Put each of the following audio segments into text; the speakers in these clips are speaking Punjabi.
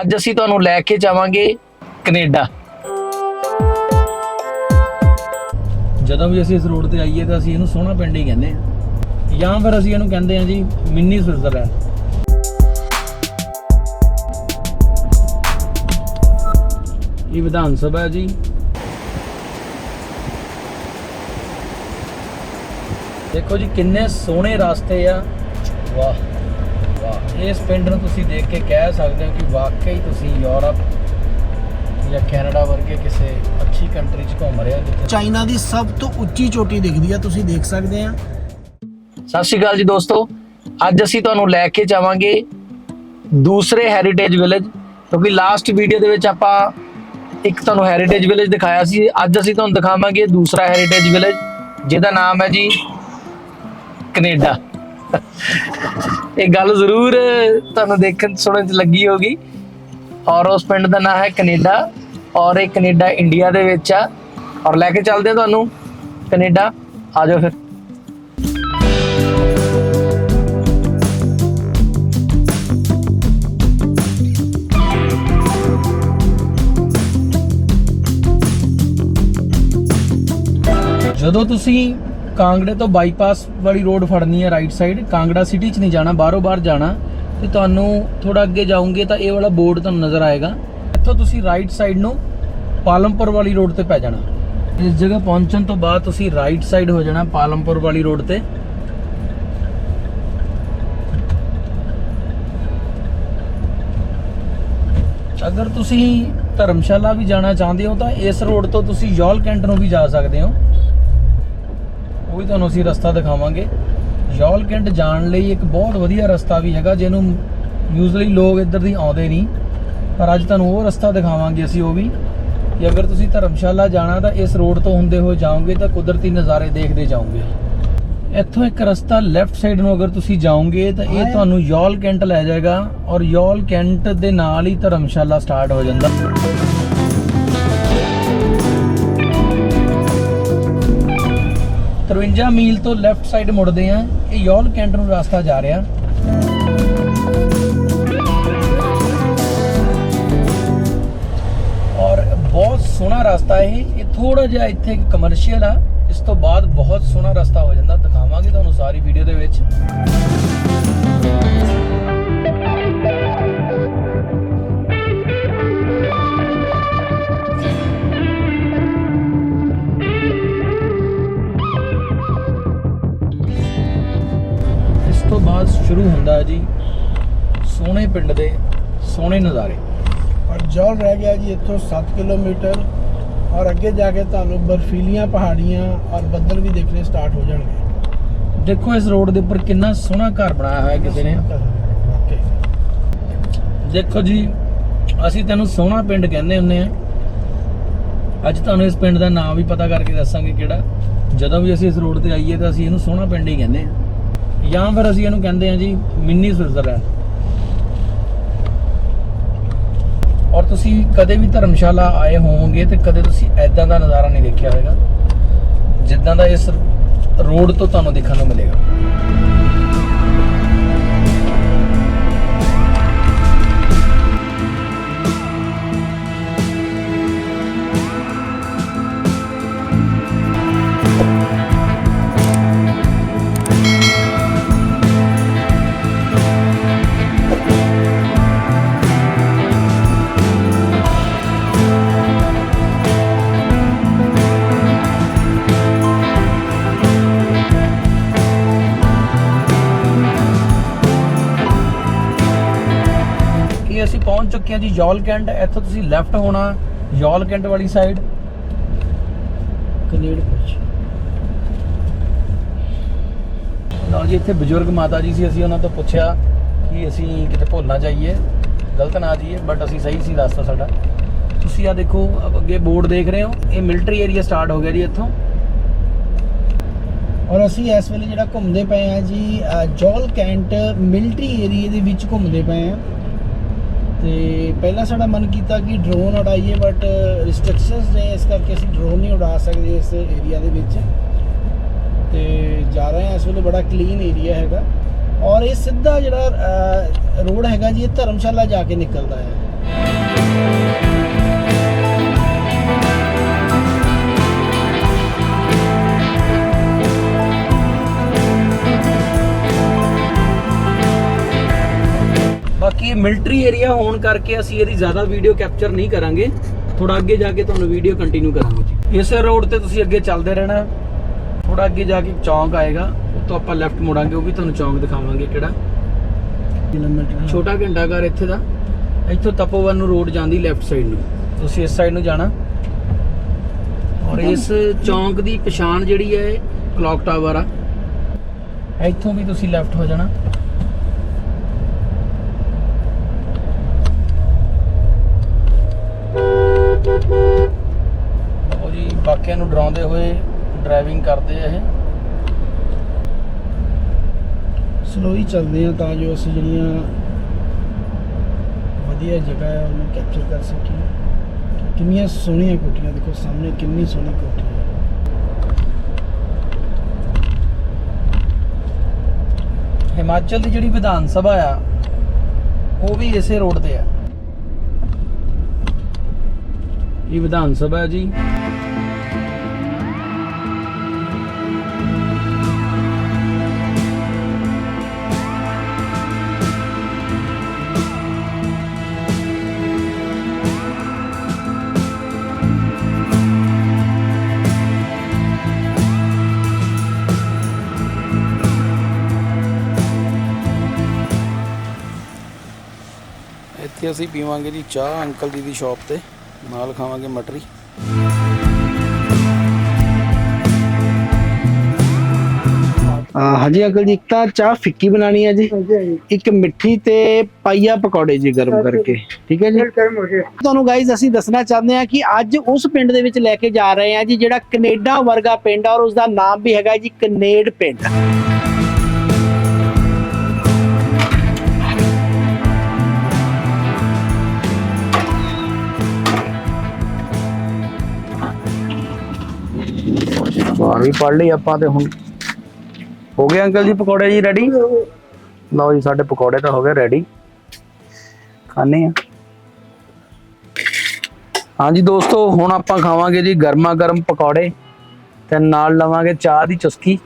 ਅੱਜ ਅਸੀਂ ਤੁਹਾਨੂੰ ਲੈ ਕੇ ਜਾਵਾਂਗੇ ਕੈਨੇਡਾ। ਜਦੋਂ ਵੀ ਅਸੀਂ ਇਸ ਰੋਡ ਤੇ ਆਈਏ ਤਾਂ ਅਸੀਂ ਇਹਨੂੰ ਸੋਹਣਾ ਪਿੰਡ ਹੀ ਕਹਿੰਦੇ ਆ ਜਾਂ ਫਿਰ ਅਸੀਂ ਇਹਨੂੰ ਕਹਿੰਦੇ ਆ ਜੀ ਮਿੰਨੀ ਸਵਿਟਜ਼ਰਲੈਂਡ। ਇਹ ਵਿਧਾਨ ਸਭਾ ਹੈ ਜੀ। ਦੇਖੋ ਜੀ ਕਿੰਨੇ ਸੋਹਣੇ ਰਸਤੇ ਆ। ਵਾਹ ਵਾਹ। ਇਸ ਪਿੰਡ ਨੂੰ ਤੁਸੀਂ ਦੇਖ ਕੇ ਕਹਿ ਸਕਦੇ ਹੋ ਕਿ ਵਾਕਈ ਤੁਸੀਂ ਯੂਰਪ ਜਾਂ ਕੈਨੇਡਾ ਵਰਗੇ ਕਿਸੇ ਅੱਛੀ ਕੰਟਰੀ 'ਚ ਘੁੰਮ ਰਹੇ ਹੋ ਜਿੱਥੇ ਚਾਈਨਾ ਦੀ ਸਭ ਤੋਂ ਉੱਚੀ ਚੋਟੀ ਦਿਖਦੀ ਆ ਤੁਸੀਂ ਦੇਖ ਸਕਦੇ ਆ। ਸਤਿ ਸ਼੍ਰੀ ਅਕਾਲ ਜੀ ਦੋਸਤੋ। ਅੱਜ ਅਸੀਂ ਤੁਹਾਨੂੰ ਲੈ ਕੇ ਜਾਵਾਂਗੇ ਦੂਸਰੇ ਹੈਰੀਟੇਜ ਵਿਲੇਜ ਕਿਉਂਕਿ ਲਾਸਟ ਵੀਡੀਓ ਦੇ ਵਿੱਚ ਆਪਾਂ ਇੱਕ ਤੁਹਾਨੂੰ ਹੈਰੀਟੇਜ ਵਿਲੇਜ ਦਿਖਾਇਆ ਸੀ। ਅੱਜ ਅਸੀਂ ਤੁਹਾਨੂੰ ਦਿਖਾਵਾਂਗੇ ਦੂਸਰਾ ਹੈਰੀਟੇਜ ਵਿਲੇਜ ਜਿਹਦਾ ਨਾਮ ਹੈ ਜੀ ਕੈਨੇਡਾ। ਇਹ ਗੱਲ ਜ਼ਰੂਰ ਤੁਹਾਨੂੰ ਦੇਖਣ, ਸੁਣਨ ਚ ਲੱਗੀ ਹੋਗੀ ਔਰ ਉਸ ਪਿੰਡ ਦਾ ਨਾਮ ਹੈ ਕੈਨੇਡਾ ਔਰ ਇਹ ਕੈਨੇਡਾ ਇੰਡੀਆ ਦੇ ਵਿੱਚ ਆ। ਔਰ ਲੈ ਕੇ ਚੱਲਦੇ ਆ ਤੁਹਾਨੂੰ ਕੈਨੇਡਾ। ਆ ਜਾਓ ਫਿਰ। ਜਦੋਂ ਤੁਸੀਂ ਕਾਂਗੜੇ ਤੋਂ ਬਾਈਪਾਸ ਵਾਲੀ ਰੋਡ ਫੜਨੀ ਹੈ ਰਾਈਟ ਸਾਈਡ ਕਾਂਗੜਾ ਸਿਟੀ 'ਚ ਨਹੀਂ ਜਾਣਾ, ਬਾਹਰੋਂ ਬਾਹਰ ਜਾਣਾ। ਤੇ ਤੁਹਾਨੂੰ ਥੋੜਾ ਅੱਗੇ ਜਾਓਗੇ ਤਾਂ ਇਹ ਵਾਲਾ ਬੋਰਡ ਤੁਹਾਨੂੰ ਨਜ਼ਰ ਆਏਗਾ। ਇੱਥੋਂ ਤੁਸੀਂ ਰਾਈਟ ਸਾਈਡ ਨੂੰ ਪਾਲਮਪੁਰ ਵਾਲੀ ਰੋਡ ਤੇ ਪੈ ਜਾਣਾ। ਇਸ ਜਗ੍ਹਾ ਪਹੁੰਚਣ ਤੋਂ ਬਾਅਦ ਤੁਸੀਂ ਰਾਈਟ ਸਾਈਡ ਹੋ ਜਾਣਾ ਪਾਲਮਪੁਰ ਵਾਲੀ ਰੋਡ ਤੇ। ਅਗਰ ਤੁਸੀਂ ਧਰਮਸ਼ਾਲਾ ਵੀ ਜਾਣਾ ਚਾਹੁੰਦੇ ਹੋ ਤਾਂ ਇਸ ਰੋਡ ਤੋਂ ਤੁਸੀਂ ਯੋਲ ਕੈਂਟ ਨੂੰ ਵੀ ਜਾ ਸਕਦੇ ਹੋ। ਉਹ ਵੀ ਤੁਹਾਨੂੰ ਅਸੀਂ ਰਸਤਾ ਦਿਖਾਵਾਂਗੇ। ਯੋਲ ਕੈਂਟ ਜਾਣ ਲਈ ਇੱਕ ਬਹੁਤ ਵਧੀਆ ਰਸਤਾ ਵੀ ਹੈਗਾ ਜਿਹਨੂੰ ਯੂਜ਼ਲੀ ਲੋਕ ਇੱਧਰ ਦੀ ਆਉਂਦੇ ਨਹੀਂ। ਪਰ ਅੱਜ ਤੁਹਾਨੂੰ ਉਹ ਰਸਤਾ ਦਿਖਾਵਾਂਗੇ ਅਸੀਂ ਉਹ ਵੀ। ਕਿ ਅਗਰ ਤੁਸੀਂ ਧਰਮਸ਼ਾਲਾ ਜਾਣਾ ਤਾਂ ਇਸ ਰੋਡ ਤੋਂ ਹੁੰਦੇ ਹੋਏ ਜਾਓਗੇ ਤਾਂ ਕੁਦਰਤੀ ਨਜ਼ਾਰੇ ਦੇਖਦੇ ਜਾਓਗੇ। ਇੱਥੋਂ ਇੱਕ ਰਸਤਾ ਲੈਫਟ ਸਾਈਡ ਨੂੰ ਅਗਰ ਤੁਸੀਂ ਜਾਓਗੇ ਤਾਂ ਇਹ ਤੁਹਾਨੂੰ ਯੋਲ ਕੈਂਟ ਲੈ ਜਾਏਗਾ ਔਰ ਯੋਲ ਕੈਂਟ ਦੇ ਨਾਲ ਹੀ ਧਰਮਸ਼ਾਲਾ ਸਟਾਰਟ ਹੋ ਜਾਂਦਾ। 53 ਮੀਲ ਤੋਂ ਲੈਫਟ ਸਾਈਡ ਮੁੜਦੇ ਆ ਇਹ ਯੋਲ ਕੈਂਟ ਨੂੰ ਰਸਤਾ ਜਾ ਰਿਹਾ। ਔਰ ਬਹੁਤ ਸੋਹਣਾ ਰਸਤਾ ਇਹ। ਇਹ ਥੋੜਾ ਜਿਹਾ ਇੱਥੇ ਕਮਰਸ਼ੀਅਲ ਆ। ਇਸ ਤੋਂ ਬਾਅਦ ਬਹੁਤ ਸੋਹਣਾ ਰਸਤਾ ਹੋ ਜਾਂਦਾ। ਦਿਖਾਵਾਂਗੇ ਤੁਹਾਨੂੰ ਸਾਰੀ ਵੀਡੀਓ ਦੇ ਵਿੱਚ। ਸ਼ੁਰੂ ਹੁੰਦਾ ਜੀ ਸੋਹਣੇ ਪਿੰਡ ਦੇ ਸੋਹਣੇ ਨਜ਼ਾਰੇ। ਔਰ ਜੌਲ ਰਹਿ ਗਿਆ ਜੀ ਇੱਥੋਂ 7 ਕਿਲੋਮੀਟਰ ਔਰ ਅੱਗੇ ਜਾ ਕੇ ਤੁਹਾਨੂੰ ਬਰਫੀਲੀਆਂ ਪਹਾੜੀਆਂ ਔਰ ਬੱਦਲ ਵੀ ਦੇਖਣੇ ਸਟਾਰਟ ਹੋ ਜਾਣਗੇ। ਦੇਖੋ ਇਸ ਰੋਡ ਦੇ ਉੱਪਰ ਕਿੰਨਾ ਸੋਹਣਾ ਘਰ ਬਣਾਇਆ ਹੋਇਆ ਕਿਸੇ ਨੇ। ਦੇਖੋ ਜੀ ਅਸੀਂ ਤੈਨੂੰ ਸੋਹਣਾ ਪਿੰਡ ਕਹਿੰਦੇ ਹੁੰਨੇ ਆ ਅੱਜ ਤੁਹਾਨੂੰ ਇਸ ਪਿੰਡ ਦਾ ਨਾਮ ਵੀ ਪਤਾ ਕਰਕੇ ਦੱਸਾਂਗੇ ਕਿਹੜਾ। ਜਦੋਂ ਵੀ ਅਸੀਂ ਇਸ ਰੋਡ ਤੇ ਆਈਏ ਤਾਂ ਅਸੀਂ ਇਹਨੂੰ ਸੋਹਣਾ ਪਿੰਡ ਹੀ ਕਹਿੰਦੇ ਆ ਜਾਂ ਫਿਰ ਅਸੀਂ ਇਹਨੂੰ ਕਹਿੰਦੇ ਆ ਜੀ ਮਿੰਨੀ ਸਵਿਟਜ਼ਰਲੈਂਡ ਔਰ ਤੁਸੀਂ ਕਦੇ ਵੀ ਧਰਮਸ਼ਾਲਾ ਆਏ ਹੋਵੋਗੇ ਤੇ ਕਦੇ ਤੁਸੀਂ ਐਦਾਂ ਦਾ ਨਜ਼ਾਰਾ ਨਹੀਂ ਦੇਖਿਆ ਹੋਵੇਗਾ, ਜਿੱਦਾਂ ਦਾ ਇਸ ਰੋਡ ਤੋਂ ਤੁਹਾਨੂੰ ਦੇਖਣ ਨੂੰ ਮਿਲੇਗਾ। ਕਿ ਅਸੀਂ ਪਹੁੰਚ ਚੁੱਕੇ ਹਾਂ ਜੀ ਯੋਲ ਕੈਂਟ ਇੱਥੋਂ ਤੁਸੀਂ ਲੈਫਟ ਹੋਣਾ ਯੋਲ ਕੈਂਟ ਵਾਲੀ ਸਾਈਡ ਕਨੇਡ ਪੁੱਛ। ਲਓ ਜੀ ਇੱਥੇ ਬਜ਼ੁਰਗ ਮਾਤਾ ਜੀ ਸੀ ਅਸੀਂ ਉਹਨਾਂ ਤੋਂ ਪੁੱਛਿਆ ਕਿ ਅਸੀਂ ਕਿਤੇ ਭੁੱਲ ਨਾ ਜਾਈਏ। ਗਲਤ ਨਾ ਜਾਈਏ ਬਟ ਅਸੀਂ ਸਹੀ ਸੀ ਰਸਤਾ ਸਾਡਾ। ਤੁਸੀਂ ਆ ਦੇਖੋ ਅੱਗੇ ਬੋਰਡ ਦੇਖ ਰਹੇ ਹੋ ਇਹ ਮਿਲਟਰੀ ਏਰੀਆ ਸਟਾਰਟ ਹੋ ਗਿਆ ਜੀ ਇੱਥੋਂ। ਔਰ ਅਸੀਂ ਇਸ ਵੇਲੇ ਜਿਹੜਾ ਘੁੰਮਦੇ ਪਏ ਆ ਜੀ ਜੌਲ ਕੈਂਟ ਮਿਲਟਰੀ ਏਰੀਆ ਦੇ ਵਿੱਚ ਘੁੰਮਦੇ ਪਏ ਆ ਤੇ ਪਹਿਲਾਂ ਸਾਡਾ ਮਨ ਕੀਤਾ ਕਿ ਡਰੋਨ ਉਡਾਈਏ ਬਟ ਰਿਸਟ੍ਰਿਕਸ਼ਨਸ ਨੇ ਇਸ ਕਰਕੇ ਅਸੀਂ ਡਰੋਨ ਨਹੀਂ ਉਡਾ ਸਕਦੇ ਇਸ ਏਰੀਆ ਦੇ ਵਿੱਚ। ਤੇ ਜਾ ਰਹੇ ਹਾਂ, ਇਸ ਵੇਲੇ ਬੜਾ ਕਲੀਨ ਏਰੀਆ ਹੈਗਾ। ਔਰ ਇਹ ਸਿੱਧਾ ਜਿਹੜਾ ਰੋਡ ਹੈਗਾ ਜੀ, ਇਹ ਧਰਮਸ਼ਾਲਾ ਜਾ ਕੇ ਨਿਕਲਦਾ ਹੈ। ਬਾਕੀ ਇਹ ਮਿਲਟਰੀ ਏਰੀਆ ਹੋਣ ਕਰਕੇ ਅਸੀਂ ਇਹਦੀ ਜ਼ਿਆਦਾ ਵੀਡੀਓ ਕੈਪਚਰ ਨਹੀਂ ਕਰਾਂਗੇ। ਥੋੜਾ ਅੱਗੇ ਜਾ ਕੇ ਤੁਹਾਨੂੰ ਵੀਡੀਓ ਕੰਟੀਨਿਊ ਕਰਾਂਗੇ ਜੀ। ਇਸੇ ਰੋਡ ਤੇ ਤੁਸੀਂ ਅੱਗੇ ਚੱਲਦੇ ਰਹਿਣਾ। ਥੋੜਾ ਅੱਗੇ ਜਾ ਕੇ ਚੌਂਕ ਆਏਗਾ। ਉੱਥੋਂ ਆਪਾਂ ਲੈਫਟ ਮੁੜਾਂਗੇ, ਉਹ ਵੀ ਤੁਹਾਨੂੰ ਚੌਂਕ ਦਿਖਾਵਾਂਗੇ ਕਿਹੜਾ। ਕਿਲੋਮੀਟਰ ਛੋਟਾ ਘੰਟਾ ਘਰ ਇੱਥੇ ਦਾ। ਇੱਥੋਂ ਤਪੋਵਨ ਨੂੰ ਰੋਡ ਜਾਂਦੀ ਲੈਫਟ ਸਾਈਡ ਨੂੰ। ਤੁਸੀਂ ਇਸ ਸਾਈਡ ਨੂੰ ਜਾਣਾ। ਔਰ ਇਸ ਚੌਂਕ ਦੀ ਪਛਾਣ ਜਿਹੜੀ ਹੈ ਕਲੌਕ ਟਾਵਰ ਆ। ਇੱਥੋਂ ਵੀ ਤੁਸੀਂ ਲੈਫਟ ਹੋ ਜਾਣਾ। ਉਹ ਜੀ ਬਾਕਿਆਂ ਨੂੰ ਡਰਾਉਂਦੇ ਹੋਏ ਡਰਾਈਵਿੰਗ ਕਰਦੇ ਆ ਇਹ। ਸਲੋ ਹੀ ਚੱਲਦੇ ਆ ਤਾਂ ਜੋ ਅਸੀਂ ਜਿਹੜੀਆਂ ਵਧੀਆ ਜਗ੍ਹਾ ਹੈ ਉਹਨੂੰ ਕੈਪਚਰ ਕਰ ਸਕੀਏ। ਕਿੰਨੀਆਂ ਸੋਹਣੀਆਂ ਕੋਠੀਆਂ ਦੇਖੋ ਸਾਹਮਣੇ ਕਿੰਨੀ ਸੋਹਣੀ ਕੋਠੀ ਹੈ ਹਿਮਾਚਲ ਦੀ ਜਿਹੜੀ ਵਿਧਾਨ ਸਭਾ ਆ ਉਹ ਵੀ ਇਸੇ ਰੋਡ ਤੇ ਆ। ਇਹ ਵਿਧਾਨ ਸਭਾ ਹੈ ਜੀ। ਇੱਥੇ ਅਸੀਂ ਪੀਵਾਂਗੇ ਜੀ ਚਾਹ ਅੰਕਲ ਜੀ ਦੀ ਸ਼ਾਪ ਤੇ। ਨਾਲ ਖਾਵਾਂਗੇ ਮਟਰੀ। ਹਾਂਜੀ ਅੰਕਲ ਜੀ ਇੱਕ ਤਾਂ ਚਾਹ ਫਿੱਕੀ ਬਣਾਣੀ ਹੈ ਜੀ। ਇੱਕ ਮਿੱਠੀ ਤੇ ਪਾਈਆ ਪਕੌੜੇ ਜੀ ਗਰਮ ਕਰਕੇ ਠੀਕ ਹੈ ਜੀ? ਤੁਹਾਨੂੰ ਗਾਈਜ਼ ਅਸੀਂ ਦੱਸਣਾ ਚਾਹੁੰਦੇ ਹਾਂ ਕਿ ਅੱਜ ਉਸ ਪਿੰਡ ਦੇ ਵਿੱਚ ਲੈ ਕੇ ਜਾ ਰਹੇ ਹਾਂ ਜੀ ਜਿਹੜਾ ਕੈਨੇਡਾ ਵਰਗਾ ਪਿੰਡ ਆ ਔਰ ਉਸ ਦਾ ਨਾਮ ਵੀ ਹੈਗਾ ਜੀ ਕਨੇਡ ਪਿੰਡ। ਬਾਹਰ ਵੀ ਪੜ ਲਈ ਆਪਾਂ ਤੇ ਹੁਣ। ਹੋ ਗਏ ਅੰਕਲ ਜੀ ਪਕੌੜੇ ਜੀ ਰੈਡੀ ਲਓ ਜੀ, ਸਾਡੇ ਪਕੌੜੇ ਤਾਂ ਹੋ ਗਏ ਰੈਡੀ ਖਾਣੇ ਆ ਹਾਂਜੀ ਦੋਸਤੋ, ਹੁਣ ਆਪਾਂ ਖਾਵਾਂਗੇ ਜੀ ਗਰਮਾ ਗਰਮ ਪਕੌੜੇ ਤੇ ਨਾਲ ਲਵਾਂਗੇ ਚਾਹ ਦੀ ਚੁਸਕੀ।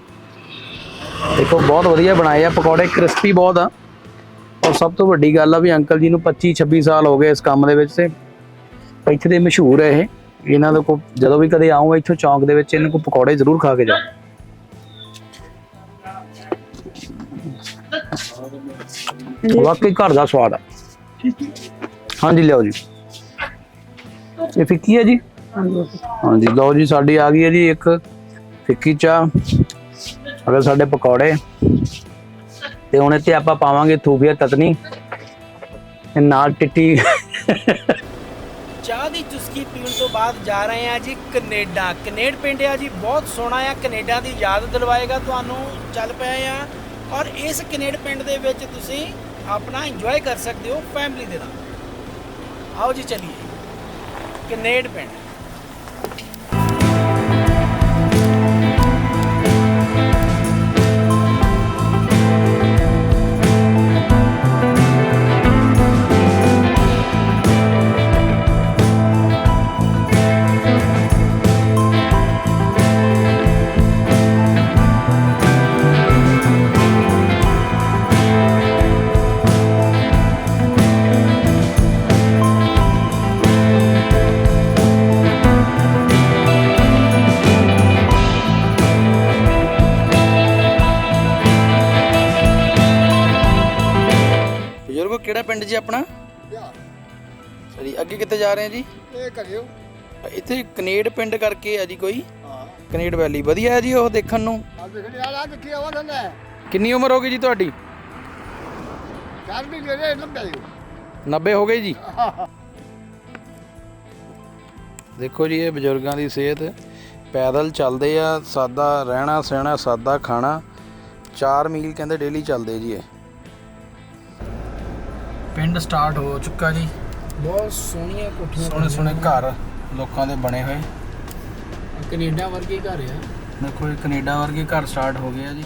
ਦੇਖੋ, ਬਹੁਤ ਵਧੀਆ ਬਣਾਏ ਆ ਪਕੌੜੇ ਕ੍ਰਿਸਪੀ ਬਹੁਤ ਆ। ਔਰ ਸਭ ਤੋਂ ਵੱਡੀ ਗੱਲ ਆ ਵੀ ਅੰਕਲ ਜੀ ਨੂੰ 25 26 ਸਾਲ ਹੋ ਗਏ ਇਸ ਕੰਮ ਦੇ ਵਿੱਚ ਤੇ ਇੱਥੇ ਦੇ ਮਸ਼ਹੂਰ ਹੈ ਇਹ। ਇਹਨਾਂ ਦੇ ਕੋ ਜਦੋਂ ਵੀ ਕਦੇ ਆਉਂਗਾ ਇੱਥੋਂ ਚੌਂਕ ਦੇ ਵਿੱਚ, ਇਹਨਾਂ ਕੋ ਪਕੌੜੇ ਜ਼ਰੂਰ ਖਾ ਕੇ ਜਾਓ ਵਾਕਈ ਘਰ ਦਾ ਸਵਾਦ ਆ। ਹਾਂਜੀ ਲਿਓ ਜੀ। ਇਹ ਫਿੱਕੀ ਹੈ ਜੀ? ਹਾਂਜੀ, ਲਓ ਜੀ, ਸਾਡੀ ਆ ਗਈ ਹੈ ਜੀ ਇੱਕ ਫਿੱਕੀ ਚਾਹ। ਅਗਰ ਸਾਡੇ ਪਕੌੜੇ। ਤੇ ਹੁਣ ਇੱਥੇ ਆਪਾਂ ਪਾਵਾਂਗੇ ਥੂਫੀਆ ਤਤਨੀ ਤੇ ਨਾਲ ਟਿੱਟੀ। ਚਾਹ ਦੀ ਚੁਸਕੀ ਪੀਣ ਤੋਂ ਬਾਅਦ ਜਾ ਰਹੇ ਆ ਜੀ ਕੈਨੇਡਾ। ਕੈਨੇਡ ਪਿੰਡ ਆ ਜੀ, ਬਹੁਤ ਸੋਹਣਾ ਆ, ਕੈਨੇਡਾ ਦੀ ਯਾਦ ਦਿਲਵਾਏਗਾ ਤੁਹਾਨੂੰ। ਚੱਲ ਪਏ ਆ ਔਰ ਇਸ ਕੈਨੇਡ ਪਿੰਡ ਦੇ ਵਿੱਚ ਤੁਸੀਂ ਆਪਣਾ ਇੰਜੋਏ ਕਰ ਸਕਦੇ ਹੋ ਫੈਮਿਲੀ ਦੇ ਨਾਲ। ਆਓ ਜੀ ਚੱਲੀਏ। ਕੈਨੇਡ ਪਿੰਡ। ਕਿਹੜਾ ਪਿੰਡ ਜੀ ਆਪਣਾ? ਸਰੀ ਅੱਗੇ ਕਿੱਥੇ ਜਾ ਰਹੇ ਆ ਜੀ? ਇਹ ਕਰਿਓ। ਇੱਥੇ ਕਨੇਡ ਪਿੰਡ ਕਰਕੇ ਆ ਜੀ ਕੋਈ? ਹਾਂ। ਕਨੇਡ ਵੈਲੀ। ਵਧੀਆ ਹੈ ਜੀ ਉਹ ਦੇਖਣ ਨੂੰ? ਆ ਦੇਖਣੀ ਆ ਆ ਦੇਖੀ ਆਵਾ ਦੰਦਾ ਕਿੰਨੀ ਉਮਰ ਹੋ ਗਈ ਜੀ ਤੁਹਾਡੀ? ਚਾਰ ਵੀ ਜਿਹੜੇ ਲੰਬੇ 90 ਹੋ ਗਈ ਜੀ? ਦੇਖੋ ਜੀ ਇਹ ਬਜ਼ੁਰਗਾਂ ਦੀ ਸਿਹਤ। ਪੈਦਲ ਚੱਲਦੇ ਆ ਸਾਦਾ ਰਹਿਣਾ ਸਹਿਣਾ ਸਾਦਾ ਖਾਣਾ। 4 ਮੀਲ ਕਹਿੰਦੇ ਡੇਲੀ ਚੱਲਦੇ ਜੀ ਇਹ। ਪਿੰਡ ਸਟਾਰਟ ਹੋ ਚੁੱਕਾ ਜੀ। ਬਹੁਤ ਸੋਹਣੀਆਂ ਕੋਠੀਆਂ ਸੋਹਣੇ ਸੋਹਣੇ ਘਰ ਲੋਕਾਂ ਦੇ ਬਣੇ ਹੋਏ। ਕੈਨੇਡਾ ਵਰਗੇ ਘਰ ਆ। ਦੇਖੋ ਇਹ ਕੈਨੇਡਾ ਵਰਗੇ ਘਰ ਸਟਾਰਟ ਹੋ ਗਏ ਆ ਜੀ।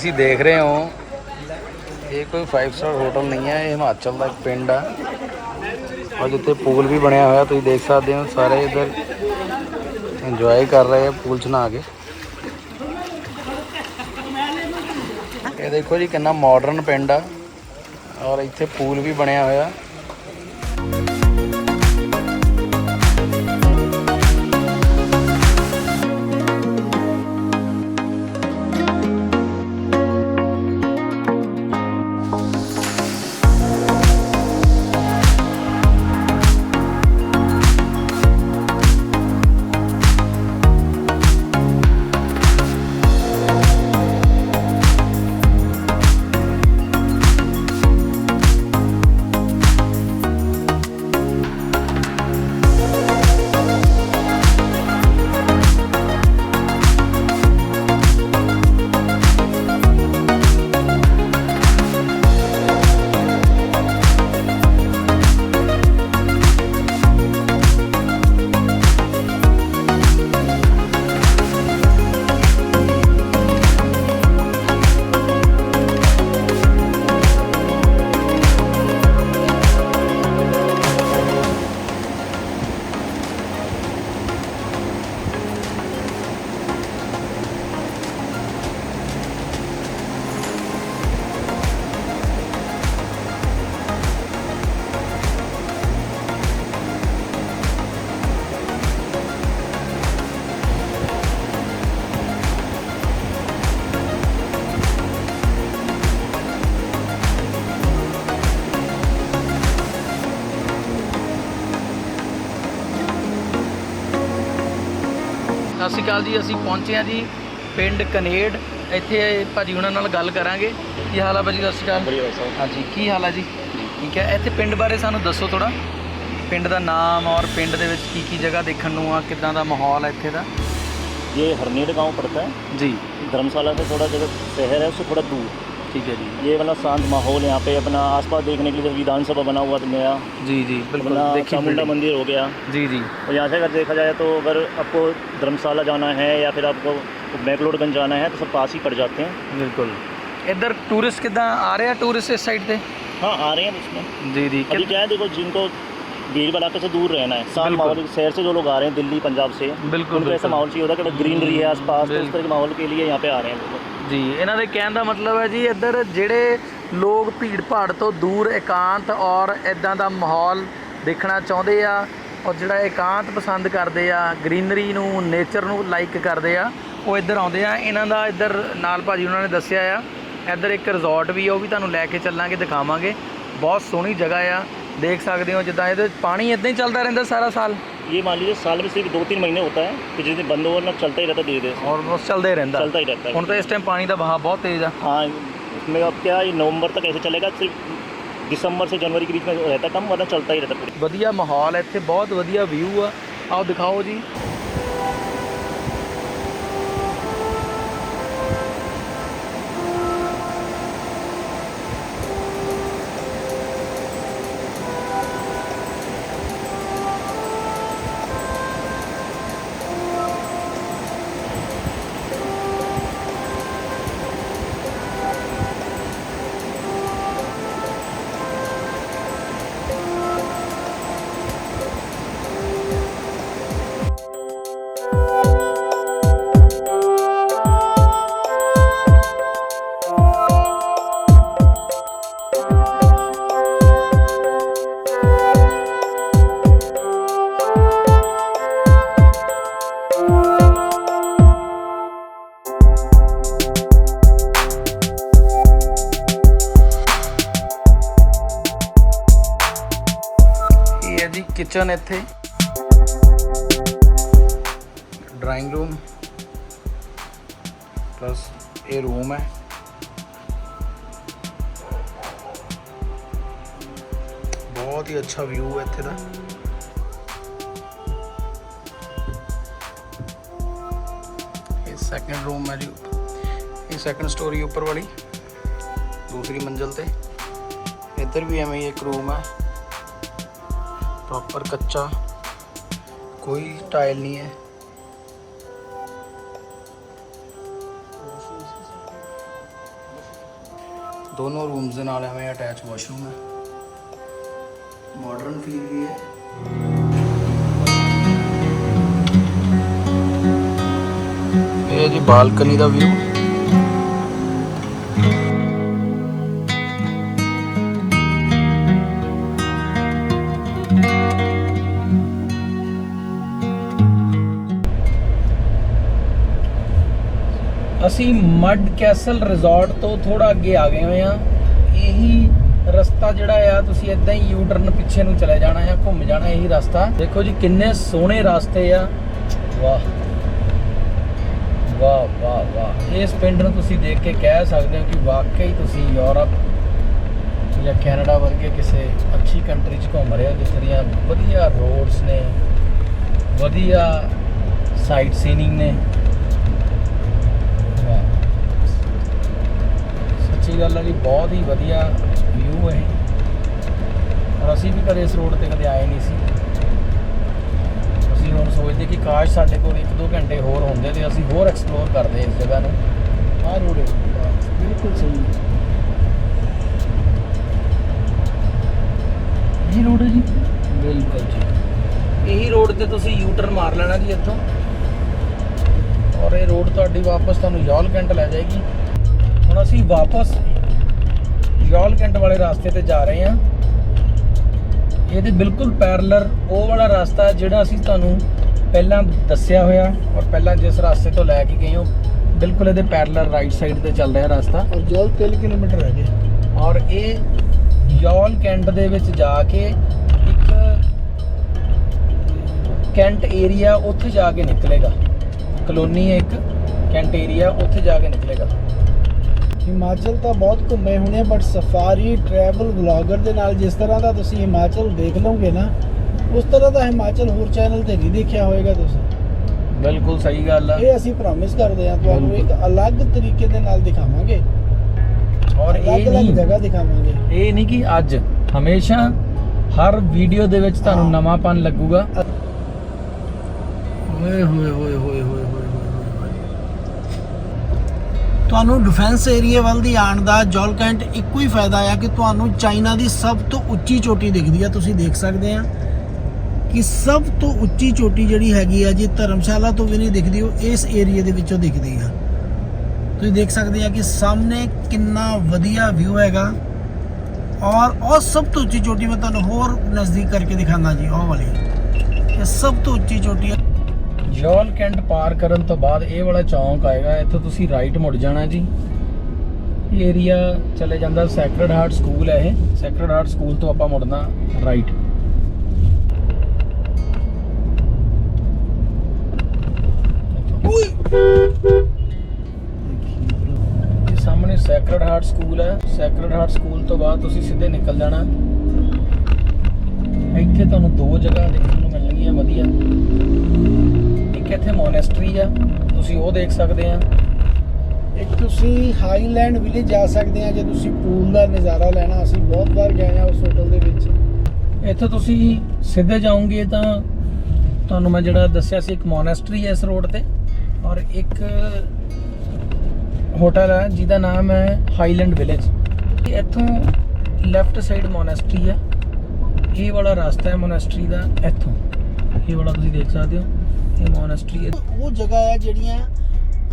ਤੁਸੀਂ ਦੇਖ ਰਹੇ ਹੋ, ਇਹ ਕੋਈ 5 ਸਟਾਰ ਹੋਟਲ ਨਹੀਂ ਹੈ, ਇਹ ਹਿਮਾਚਲ ਦਾ ਇੱਕ ਪਿੰਡ ਆ। ਔਰ ਜਿੱਥੇ ਪੂਲ ਵੀ ਬਣਿਆ ਹੋਇਆ, ਤੁਸੀਂ ਦੇਖ ਸਕਦੇ ਹੋ, ਸਾਰੇ ਇੱਧਰ ਇੰਜੋਏ ਕਰ ਰਹੇ ਆ ਪੂਲ 'ਚ ਨਹਾ ਕੇ। ਇਹ ਦੇਖੋ ਜੀ, ਕਿੰਨਾ ਮਾਡਰਨ ਪਿੰਡ ਆ ਔਰ ਇੱਥੇ ਪੂਲ ਵੀ ਬਣਿਆ ਹੋਇਆ। ਸਤਿ ਸ਼੍ਰੀ ਅਕਾਲ ਜੀ ਅਸੀਂ ਪਹੁੰਚੇ ਹਾਂ ਜੀ ਪਿੰਡ ਕਨੇਡ ਇੱਥੇ ਭਾਜੀ ਉਹਨਾਂ ਨਾਲ ਗੱਲ ਕਰਾਂਗੇ ਕੀ ਹਾਲ ਆ ਭਾਜੀ ਸਤਿ ਸ਼੍ਰੀ ਅਕਾਲ ਹਾਂਜੀ ਕੀ ਹਾਲ ਆ ਜੀ ਠੀਕ ਹੈ ਇੱਥੇ ਪਿੰਡ ਬਾਰੇ ਸਾਨੂੰ ਦੱਸੋ ਥੋੜਾ ਪਿੰਡ ਦਾ ਨਾਮ ਔਰ ਪਿੰਡ ਦੇ ਵਿੱਚ ਕੀ ਕੀ ਜਗ੍ਹਾ ਦੇਖਣ ਨੂੰ ਆ ਕਿੱਦਾਂ ਦਾ ਮਾਹੌਲ ਹੈ ਇੱਥੇ ਦਾ ये हरनेड़ गांव पड़ता है ਜੀ धर्मशाला से थोड़ा जगह शहर है उससे थोड़ा दूर ठीक है जी ये वाला शांत माहौल यहाँ पे अपना आसपास देखने के लिए विधानसभा बना हुआ नया जी जी बिल्कुल देखिए मुंडा मंदिर हो गया जी जी और यहाँ से अगर देखा जाए तो अगर आपको धर्मशाला जाना है या फिर आपको मैकलोडगंज जाना है तो सब पास ही पड़ जाते हैं बिल्कुल इधर टूरिस्ट कितना आ रहे हैं टूरिस्ट इस साइड पे हाँ आ रहे हैं इसमें जी जी अभी क्या है देखो जिनको भीड़ भड़ाके से दूर रहना है साफ माहौल शहर से जो लोग आ रहे हैं दिल्ली पंजाब से बिल्कुल ऐसा माहौल चाहिए होता है कि ग्रीनरी है आसपास तो इस तरह के माहौल के लिए यहाँ पे आ रहे हैं लोग ਜੀ, ਇਹਨਾਂ ਦੇ ਕਹਿਣ ਦਾ ਮਤਲਬ ਹੈ ਜੀ, ਇੱਧਰ ਜਿਹੜੇ ਲੋਕ ਭੀੜ ਭਾੜ ਤੋਂ ਦੂਰ, ਇਕਾਂਤ ਔਰ ਇਦਾਂ ਦਾ ਮਾਹੌਲ ਦੇਖਣਾ ਚਾਹੁੰਦੇ ਆ ਔਰ ਜਿਹੜਾ ਇਕਾਂਤ ਪਸੰਦ ਕਰਦੇ ਆ, ਗ੍ਰੀਨਰੀ ਨੂੰ ਨੇਚਰ ਨੂੰ ਲਾਈਕ ਕਰਦੇ ਆ, ਉਹ ਇੱਧਰ ਆਉਂਦੇ ਆ। ਇਹਨਾਂ ਦਾ ਇੱਧਰ ਨਾਲ ਭਾਜੀ ਉਹਨਾਂ ਨੇ ਦੱਸਿਆ ਆ, ਇੱਧਰ ਇੱਕ ਰਿਜ਼ੋਰਟ ਵੀ ਆ, ਉਹ ਵੀ ਤੁਹਾਨੂੰ ਲੈ ਕੇ ਚੱਲਾਂਗੇ, ਦਿਖਾਵਾਂਗੇ। ਬਹੁਤ ਸੋਹਣੀ ਜਗ੍ਹਾ ਆ, ਦੇਖ ਸਕਦੇ ਹੋ ਜਿੱਦਾਂ ਇਹਦੇ ਵਿੱਚ ਪਾਣੀ ਇਦਾਂ ਹੀ ਚੱਲਦਾ ਰਹਿੰਦਾ ਸਾਰਾ ਸਾਲ। ये मान लीजिए साल में सिर्फ दो तीन महीने होता है कि जिस दिन बंद हो ना चलता ही रहता है धीरे धीरे से। ਆਲਮੋਸਟ ਚੱਲਦਾ ਹੀ ਰਹਿੰਦਾ चलता ही रहता है ਹੁਣ ਤਾਂ ਇਸ ਟਾਈਮ ਪਾਣੀ ਦਾ ਵਹਾਅ ਬਹੁਤ ਤੇਜ਼ ਆ हाँ इसमें अब क्या ये नवंबर तक ऐसे चलेगा सिर्फ दिसंबर से जनवरी के बीच में रहता है कम वरना चलता ही रहता है पूरी ਵਧੀਆ ਮਾਹੌਲ ਹੈ ਇੱਥੇ ਬਹੁਤ ਵਧੀਆ ਵਿਊ ਆ ਆਓ ਦਿਖਾਓ ਜੀ ਕਿਚਨ ਇੱਥੇ। ਡਰਾਇੰਗ ਰੂਮ ਪਲੱਸ ਇਹ ਰੂਮ ਹੈ। ਬਹੁਤ ਹੀ ਅੱਛਾ ਵਿਊ ਹੈ ਇੱਥੇ ਦਾ। ਇਹ ਸੈਕੰਡ ਰੂਮ ਹੈ ਜੀ ਇਹ ਸੈਕੰਡ ਸਟੋਰੀ ਉੱਪਰ ਵਾਲੀ। ਦੂਸਰੀ ਮੰਜ਼ਲ ਤੇ। ਇੱਧਰ ਵੀ ਐਵੇਂ ਹੀ ਇੱਕ ਰੂਮ ਹੈ। प्रॉपर कच्चा कोई टाइल नहीं है। दोनों रूम्स के नाल हमें अटैच वाशरूम है। मॉडर्न फील भी है। जी बालकनी का व्यू ਅਸੀਂ ਮੱਡ ਕੈਸਲ ਰਿਜ਼ੋਰਟ ਤੋਂ ਥੋੜਾ ਅੱਗੇ ਆ ਗਏ ਹੋਏ ਆ ਇਹੀ ਰਸਤਾ ਜਿਹੜਾ ਆ, ਤੁਸੀਂ ਇਦਾਂ ਹੀ ਯੂ ਟਰਨ ਪਿੱਛੇ ਨੂੰ ਚਲੇ ਜਾਣਾ ਆ ਘੁੰਮ ਜਾਣਾ, ਇਹੀ ਰਸਤਾ। ਦੇਖੋ ਜੀ, ਕਿੰਨੇ ਸੋਹਣੇ ਰਸਤੇ ਆ। ਵਾਹ। ਵਾਹ ਵਾਹ ਵਾਹ। ਇਸ ਪਿੰਡ ਨੂੰ ਤੁਸੀਂ ਦੇਖ ਕੇ ਕਹਿ ਸਕਦੇ ਹੋ ਕਿ ਵਾਕਈ ਤੁਸੀਂ ਯੂਰਪ ਜਾਂ ਕੈਨੇਡਾ ਵਰਗੇ ਕਿਸੇ ਅੱਛੀ ਕੰਟਰੀ 'ਚ ਘੁੰਮ ਰਹੇ ਹੋ, ਜਿੱਥੇ ਦੀਆਂ ਵਧੀਆ ਰੋਡਸ ਨੇ, ਵਧੀਆ ਸਾਈਟ ਸੀਨਿੰਗ ਨੇ ਵਾਹ। ਸੱਚੀ ਗੱਲ ਹੈ ਜੀ ਬਹੁਤ ਹੀ ਵਧੀਆ ਵਿਊ ਹੈ ਔਰ ਅਸੀਂ ਵੀ ਕਦੇ ਇਸ ਰੋਡ ਤੇ ਕਦੇ ਆਏ ਨਹੀਂ ਸੀ। ਅਸੀਂ ਹੁਣ ਸੋਚਦੇ ਕਿ ਕਾਸ਼ ਸਾਡੇ ਕੋਲ 1-2 ਘੰਟੇ ਹੋਰ ਹੁੰਦੇ ਤੇ ਅਸੀਂ ਹੋਰ ਐਕਸਪਲੋਰ ਕਰਦੇ ਇਸ ਜਗ੍ਹਾ ਨੂੰ। ਆਹ ਰੋਡ ਬਿਲਕੁਲ ਸਹੀ। ਇਹ ਰੋਡ ਹੈ ਜੀ? ਬਿਲਕੁਲ ਜੀ। ਇਹੀ ਰੋਡ ਤੇ ਤੁਸੀਂ ਯੂ ਟਰਨ ਮਾਰ ਲੈਣਾ ਜੀ ਇੱਥੋਂ। ਔਰ ਇਹ ਰੋਡ ਤੁਹਾਡੀ ਵਾਪਸ ਤੁਹਾਨੂੰ ਯੋਲ ਕੈਂਟ ਲੈ ਜਾਏਗੀ। ਹੁਣ ਅਸੀਂ ਵਾਪਸ ਯੋਲ ਕੈਂਟ ਵਾਲੇ ਰਸਤੇ ਤੇ ਜਾ ਰਹੇ ਹਾਂ। ਇਹਦੇ ਬਿਲਕੁਲ ਪੈਰਲਰ ਉਹ ਵਾਲਾ ਰਸਤਾ ਜਿਹੜਾ ਅਸੀਂ ਤੁਹਾਨੂੰ ਪਹਿਲਾਂ ਦੱਸਿਆ ਹੋਇਆ ਔਰ ਪਹਿਲਾਂ ਜਿਸ ਰਸਤੇ ਤੋਂ ਲੈ ਕੇ ਗਏ ਹਾਂ ਬਿਲਕੁਲ ਇਹਦੇ ਪੈਰਲਰ ਰਾਈਟ ਸਾਈਡ ਤੇ ਚੱਲ ਰਿਹਾ ਰਸਤਾ। ਔਰ ਜਲ 3 ਕਿਲੋਮੀਟਰ ਹੈ ਜੀ ਔਰ ਇਹ ਯੋਲ ਕੈਂਟ ਦੇ ਵਿੱਚ ਜਾ ਕੇ ਇੱਕ ਕੈਂਟ ਏਰੀਆ ਉੱਥੇ ਜਾ ਕੇ ਨਿਕਲੇਗਾ। ਕਲੋਨੀ ਹੈ ਇੱਕ ਕੈਂਟ ਏਰੀਆ ਉੱਥੇ ਜਾ ਕੇ ਨਿਕਲੇਗਾ। ਹਿਮਾਚਲ ਤਾਂ ਬਹੁਤ ਘੁੰਮੇ ਹੋਣੇ ਬਟ ਸਫਾਰੀ ਟਰੈਵਲ ਵਲੌਗਰ ਦੇ ਨਾਲ ਜਿਸ ਤਰ੍ਹਾਂ ਦਾ ਤੁਸੀਂ ਹਿਮਾਚਲ ਦੇਖ ਲਓਗੇ ਨਾ ਉਸ ਤਰ੍ਹਾਂ ਦਾ ਹਿਮਾਚਲ ਹੋਰ ਚੈਨਲ ਤੇ ਨਹੀਂ ਦੇਖਿਆ ਹੋਵੇਗਾ ਤੁਸੀਂ। ਬਿਲਕੁਲ ਸਹੀ ਗੱਲ ਆ। ਇਹ ਅਸੀਂ ਪ੍ਰੋਮਿਸ ਕਰਦੇ ਹਾਂ ਤੁਹਾਨੂੰ ਇੱਕ ਅਲੱਗ ਤਰੀਕੇ ਦੇ ਨਾਲ ਦਿਖਾਵਾਂਗੇ। ਔਰ ਇਹ ਨਹੀਂ ਜਗ੍ਹਾ ਦਿਖਾਵਾਂਗੇ। ਇਹ ਨਹੀਂ ਕਿ ਅੱਜ ਹਮੇਸ਼ਾ ਹਰ ਵੀਡੀਓ ਦੇ ਵਿੱਚ ਤੁਹਾਨੂੰ। ਨਵਾਂਪਨ ਲੱਗੂਗਾ। ਓਏ ਹੋਏ ਹੋਏ ਹੋਏ ਹੋਏ। ਤੁਹਾਨੂੰ ਡਿਫੈਂਸ ਏਰੀਆ ਵੱਲ ਦੀ ਆਉਣ ਦਾ ਜੌਲਕੈਂਟ ਇੱਕੋ ਹੀ ਫਾਇਦਾ ਆ ਕਿ ਤੁਹਾਨੂੰ ਚਾਈਨਾ ਦੀ ਸਭ ਤੋਂ ਉੱਚੀ ਚੋਟੀ ਦਿਖਦੀ ਆ, ਤੁਸੀਂ ਦੇਖ ਸਕਦੇ ਆ ਕਿ ਸਭ ਤੋਂ ਉੱਚੀ ਚੋਟੀ ਜਿਹੜੀ ਹੈਗੀ ਆ, ਜੀ ਧਰਮਸ਼ਾਲਾ ਤੋਂ ਵੀ ਨਹੀਂ ਦਿਖਦੀ, ਉਹ ਇਸ ਏਰੀਆ ਦੇ ਵਿੱਚੋਂ ਦਿਖਦੀ ਆ। ਤੁਸੀਂ ਦੇਖ ਸਕਦੇ ਆ ਕਿ ਸਾਹਮਣੇ ਕਿੰਨਾ ਵਧੀਆ ਵਿਊ ਹੈਗਾ। ਔਰ ਉਹ ਸਭ ਤੋਂ ਉੱਚੀ ਚੋਟੀ ਮੈਂ ਤੁਹਾਨੂੰ ਹੋਰ ਨਜ਼ਦੀਕ ਕਰਕੇ ਦਿਖਾਉਂਦਾ ਜੀ, ਉਹ ਵਾਲੀ। ਇਹ ਸਭ ਤੋਂ ਉੱਚੀ ਚੋਟੀ ਹੈ ਯੋਲ ਕੈਂਟ ਪਾਰ ਕਰਨ ਤੋਂ ਬਾਅਦ ਇਹ ਵਾਲਾ ਚੌਂਕ ਆਏਗਾ, ਇੱਥੋਂ ਤੁਸੀਂ ਰਾਈਟ ਮੁੜ ਜਾਣਾ ਜੀ। ਇਹ ਏਰੀਆ ਚਲੇ ਜਾਂਦਾ ਸੈਕਰਡ ਹਾਰਟ ਸਕੂਲ ਹੈ ਇਹ। ਸੈਕਰਡ ਹਾਰਟ ਸਕੂਲ ਤੋਂ ਆਪਾਂ ਮੁੜਨਾ ਰਾਈਟ ਇਹ ਸਾਹਮਣੇ ਸੈਕਰਡ ਹਾਰਟ ਸਕੂਲ ਹੈ। ਸੈਕਰਡ ਹਾਰਟ ਸਕੂਲ ਤੋਂ ਬਾਅਦ ਤੁਸੀਂ ਸਿੱਧੇ ਨਿਕਲ ਜਾਣਾ। ਇੱਥੇ ਤੁਹਾਨੂੰ ਦੋ ਜਗ੍ਹਾ ਦੇਖਣ ਨੂੰ ਮਿਲਣਗੀਆਂ, ਵਧੀਆ। ਇੱਕ ਇੱਥੇ ਮੋਨੈਸਟਰੀ ਆ। ਤੁਸੀਂ ਉਹ ਦੇਖ ਸਕਦੇ ਆ। ਇੱਕ ਤੁਸੀਂ ਹਾਈਲੈਂਡ ਵਿਲੇਜ ਜਾ ਸਕਦੇ ਆ ਜੇ ਤੁਸੀਂ ਪੂਲ ਦਾ ਨਜ਼ਾਰਾ ਲੈਣਾ। ਅਸੀਂ ਬਹੁਤ ਵਾਰ ਗਏ ਆ ਉਸ ਹੋਟਲ ਦੇ ਵਿੱਚ। ਇੱਥੇ ਤੁਸੀਂ ਸਿੱਧੇ ਜਾਓਗੇ ਤਾਂ ਤੁਹਾਨੂੰ ਮੈਂ ਜਿਹੜਾ ਦੱਸਿਆ ਸੀ ਇੱਕ ਮੋਨੈਸਟਰੀ ਹੈ ਇਸ ਰੋਡ ਤੇ ਔਰ ਇੱਕ ਹੋਟਲ ਹੈ ਜਿਹਦਾ ਨਾਮ ਹੈ ਹਾਈਲੈਂਡ ਵਿਲੇਜ ਇੱਥੋਂ ਲੈਫਟ ਸਾਈਡ ਮੋਨੈਸਟਰੀ ਹੈ ਇਹ ਵਾਲਾ ਰਸਤਾ ਹੈ ਮੋਨੈਸਟਰੀ ਦਾ ਇੱਥੋਂ। ਇਹ ਵਾਲਾ ਤੁਸੀਂ ਦੇਖ ਸਕਦੇ ਹੋ ਇਹ ਮੋਨੈਸਟਰੀ ਹੈ। ਉਹ ਜਗ੍ਹਾ ਆ ਜਿਹੜੀਆਂ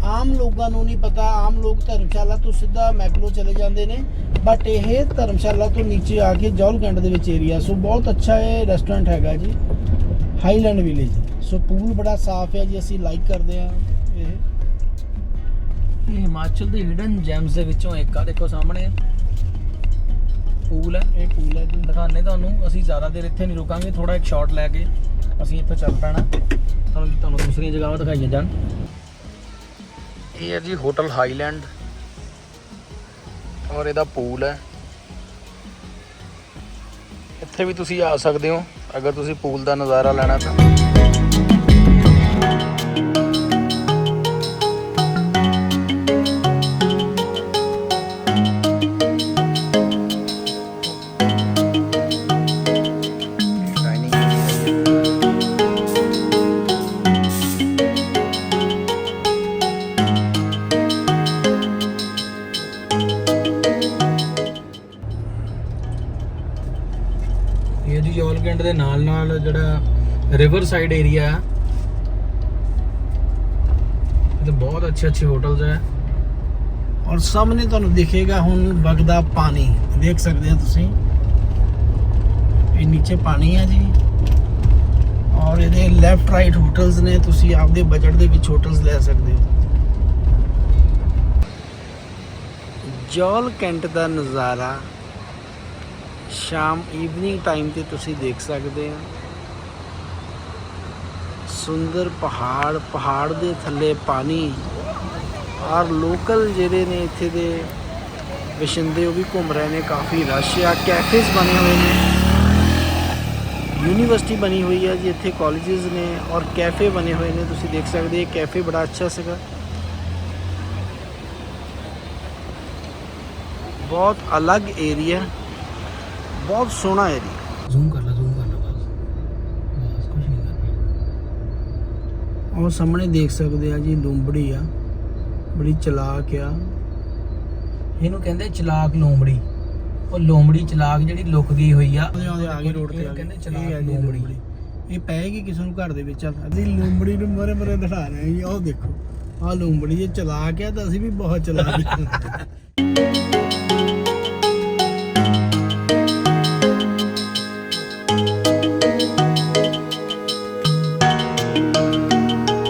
ਆਮ ਲੋਕਾਂ ਨੂੰ ਨਹੀਂ ਪਤਾ ਆਮ ਲੋਕ ਧਰਮਸ਼ਾਲਾ ਤੋਂ ਸਿੱਧਾ ਮੈਕਲੋ ਚਲੇ ਜਾਂਦੇ ਨੇ ਬਟ ਇਹ ਧਰਮਸ਼ਾਲਾ ਤੋਂ ਨੀਚੇ ਆ ਕੇ ਜੌਲਕੰਡ ਦੇ ਵਿੱਚ ਏਰੀਆ ਸੋ ਬਹੁਤ ਅੱਛਾ ਇਹ ਰੈਸਟੋਰੈਂਟ ਹੈਗਾ ਜੀ ਹਾਈਲੈਂਡ ਵਿਲੇਜ ਸੋ ਪੂਲ ਬੜਾ ਸਾਫ਼ ਹੈ ਜੀ ਅਸੀਂ ਲਾਈਕ ਕਰਦੇ ਆ ਇਹ। ਇਹ ਹਿਮਾਚਲ ਦੇ ਹਿਡਨ ਜੈਮਸ ਦੇ ਵਿੱਚੋਂ ਇੱਕ ਆ ਦੇਖੋ ਸਾਹਮਣੇ। ਪੂਲ ਹੈ। ਇਹ ਪੂਲ ਹੈ ਜੀ। ਦਿਖਾਣੇ ਤੁਹਾਨੂੰ ਅਸੀਂ ਜ਼ਿਆਦਾ ਦੇਰ ਇੱਥੇ ਨਹੀਂ ਰੁਕਾਂਗੇ ਥੋੜਾ ਇੱਕ ਸ਼ਾਟ ਲੈ ਕੇ। ਅਸੀਂ ਇੱਥੋਂ ਚੱਲ ਪੈਣਾ। ਤੁਹਾਨੂੰ ਤੁਹਾਨੂੰ ਦੂਸਰੀਆਂ ਜਗ੍ਹਾਵਾਂ ਦਿਖਾਈਆਂ ਜਾਣ। ਇਹ ਹੈ ਜੀ ਹੋਟਲ ਹਾਈਲੈਂਡ। ਔਰ ਇਹਦਾ ਪੂਲ ਹੈ। ਇੱਥੇ ਵੀ ਤੁਸੀਂ ਆ ਸਕਦੇ ਹੋ, ਅਗਰ ਤੁਸੀਂ ਪੂਲ ਦਾ ਨਜ਼ਾਰਾ ਲੈਣਾ ਤਾਂ। ਰਿਵਰ ਸਾਈਡ ਏਰੀਆ ਤੇ ਬਹੁਤ ਅੱਛੇ ਅੱਛੇ ਹੋਟਲਸ ਹੈ। ਔਰ ਸਾਹਮਣੇ ਤੁਹਾਨੂੰ ਦਿਖੇਗਾ ਹੁਣ ਵਗਦਾ ਪਾਣੀ। ਦੇਖ ਸਕਦੇ ਹੋ ਤੁਸੀਂ। ਇਹ ਨੀਚੇ ਪਾਣੀ ਹੈ ਜੀ। ਔਰ ਇਹਦੇ ਲੈਫਟ ਰਾਈਟ ਹੋਟਲਸ ਨੇ। ਤੁਸੀਂ ਆਪਦੇ ਬਜਟ ਦੇ ਵਿੱਚ ਹੋਟਲਸ ਲੈ ਸਕਦੇ ਹੋ। ਜੌਲ ਕੈਂਟ ਦਾ ਨਜ਼ਾਰਾ ਸ਼ਾਮ ਈਵਨਿੰਗ ਟਾਈਮ ਤੇ ਤੁਸੀਂ ਦੇਖ ਸਕਦੇ ਹੋ। ਸੁੰਦਰ ਪਹਾੜ ਪਹਾੜ ਦੇ ਥੱਲੇ ਪਾਣੀ। ਔਰ ਲੋਕਲ ਜਿਹੜੇ ਨੇ ਇੱਥੇ ਦੇ ਵਸਿੰਦੇ, ਉਹ ਵੀ ਘੁੰਮ ਰਹੇ ਨੇ, ਕਾਫੀ ਰਸ਼ ਆ। ਕੈਫੇਜ਼ ਬਣੇ ਹੋਏ ਨੇ। ਯੂਨੀਵਰਸਿਟੀ ਬਣੀ ਹੋਈ ਹੈ ਜੀ, ਇੱਥੇ ਕਾਲਜਸ ਨੇ ਔਰ ਕੈਫੇ ਬਣੇ ਹੋਏ ਨੇ। ਤੁਸੀਂ ਦੇਖ ਸਕਦੇ ਹੋ ਕੈਫੇ ਬੜਾ ਅੱਛਾ ਸੀਗਾ। ਬਹੁਤ ਅਲੱਗ ਏਰੀਆ ਬਹੁਤ ਸੋਹਣਾ ਏਰੀਆ ਜ਼ੂਮ ਔਰ ਸਾਹਮਣੇ ਦੇਖ ਸਕਦੇ ਆ ਜੀ ਲੂੰਬੜੀ ਆ। ਬੜੀ ਚਲਾਕ ਆ। ਇਹਨੂੰ ਕਹਿੰਦੇ ਚਲਾਕ ਲੋਮੜੀ ਉਹ ਲੋਮੜੀ ਚਲਾਕ ਜਿਹੜੀ ਲੁਕ ਗਈ ਹੋਈ ਆ ਆਉਂਦੇ ਆ ਗਏ ਰੋਡ ਤੇ ਆ ਕਹਿੰਦੇ ਚਲਾਕ ਆ ਲੂੰਬੜੀ। ਇਹ ਪੈਗੀ ਕਿਸੇ ਨੂੰ ਘਰ ਦੇ ਵਿੱਚ। ਅਸੀਂ ਲੂੰਬੜੀ ਨੂੰ ਮਰੇ ਮਰੇ ਦਿਖਾ ਰਹੇ ਹਾਂ ਜੀ। ਆਹ ਦੇਖੋ ਆਹ ਲੂੰਬੜੀ ਇਹ ਚਲਾ ਕੇ ਤਾਂ ਅਸੀਂ ਵੀ ਬਹੁਤ ਚਲਾ ਗਏ